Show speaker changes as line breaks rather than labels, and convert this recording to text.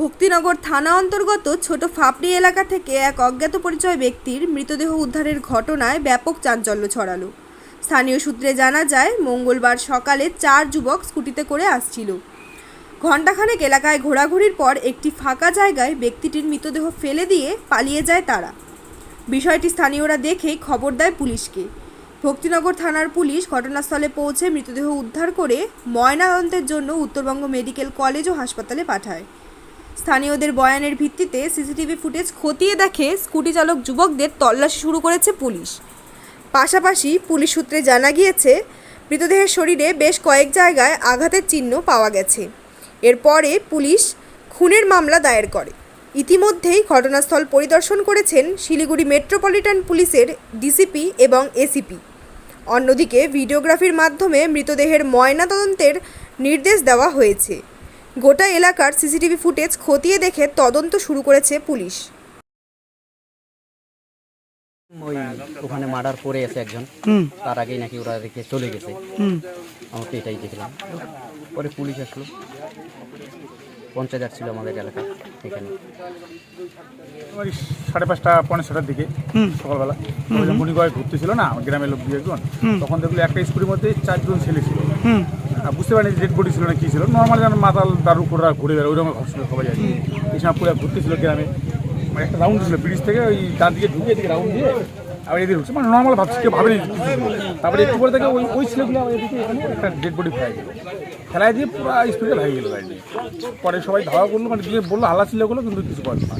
ভক্তিনগর থানা অন্তর্গত ছোট ফাপড়ি এলাকা থেকে এক অজ্ঞাত পরিচয় ব্যক্তির মৃতদেহ উদ্ধারের ঘটনায় ব্যাপক চাঞ্চল্য ছড়ালো। স্থানীয় সূত্রে জানা যায়, মঙ্গলবার সকালে চার যুবক স্কুটিতে করে আসছিল। ঘণ্টাখানেক এলাকায় ঘোরাঘুরির পর একটি ফাঁকা জায়গায় ব্যক্তিটির মৃতদেহ ফেলে দিয়ে পালিয়ে যায় তারা। বিষয়টি স্থানীয়রা দেখেই খবর দেয় পুলিশকে। ভক্তিনগর থানার পুলিশ ঘটনাস্থলে পৌঁছে মৃতদেহ উদ্ধার করে ময়নাতদন্তের জন্য উত্তরবঙ্গ মেডিকেল কলেজ ও হাসপাতালে পাঠায়। স্থানীয়দের বয়ানের ভিত্তিতে সিসিটিভি ফুটেজ খতিয়ে দেখে স্কুটি চালক যুবকদের তল্লাশি শুরু করেছে পুলিশ। পাশাপাশি পুলিশ সূত্রে জানা গিয়েছে, মৃতদেহের শরীরে বেশ কয়েক জায়গায় আঘাতের চিহ্ন পাওয়া গেছে। এরপরে পুলিশ খুনের মামলা দায়ের করে। ইতিমধ্যেই ঘটনাস্থল পরিদর্শন করেছেন শিলিগুড়ি মেট্রোপলিটন পুলিশের ডিসিপি এবং এসিপি। অন্যদিকে, ভিডিওগ্রাফির মাধ্যমে মৃতদেহের ময়নাতদন্তের নির্দেশ দেওয়া হয়েছে। গোটা এলাকার সিসিটিভি ফুটেজ খতিয়ে দেখে তদন্ত শুরু করেছে পুলিশ।
ওই ওখানে মার্ডার করে এসে একজন। তার আগেই নাকি ওরা রেখে চলে গেছে। আমাকে এটাই দেখলাম। পরে পুলিশ আসলো। পঞ্চায়েত ছিল আমাদের এলাকায় এখানে।
ওই সাড়ে পাঁচটা পৌনে ছটার দিকে সকালবেলা। ওই যে মণিগড়ে ঘুরতেছিল না গ্রামের লোক দু একজন তখন দেখল একটা স্কুটির মধ্যে চারজন ছেলে ছিল। বুঝতে পারিনি ডেড বডি ছিল না কি ছিল। নর্মাল যেন মাতাল, দারু করে ঘুরে বেড়ায় ওই রকম ছিল সবাই কি। এই সময় পুরো ঘুরতেছিল গ্রামে। মানে একটা রাউন্ড ছিল, ব্রিজ থেকে ওই ডান দিকে ঢুকে এদিকে রাউন্ড দিয়ে আবার এদিকে ঢুকছে। মানে নর্মাল ভাবছি, কেউ ভাবেনি তারপরে একটু পরে থেকে ওই ওই ছেলেগুলো আবার এদিকে এখানে একটা ডেড বডি ফেলাই গেল ফেলাই দিয়ে পুরো স্পিডে ভেঙে গেলো গাড়ি পরে সবাই ধাওয়া করল মানে দিয়ে বলল, হাল্লা ছিল কিন্তু কিছু করল না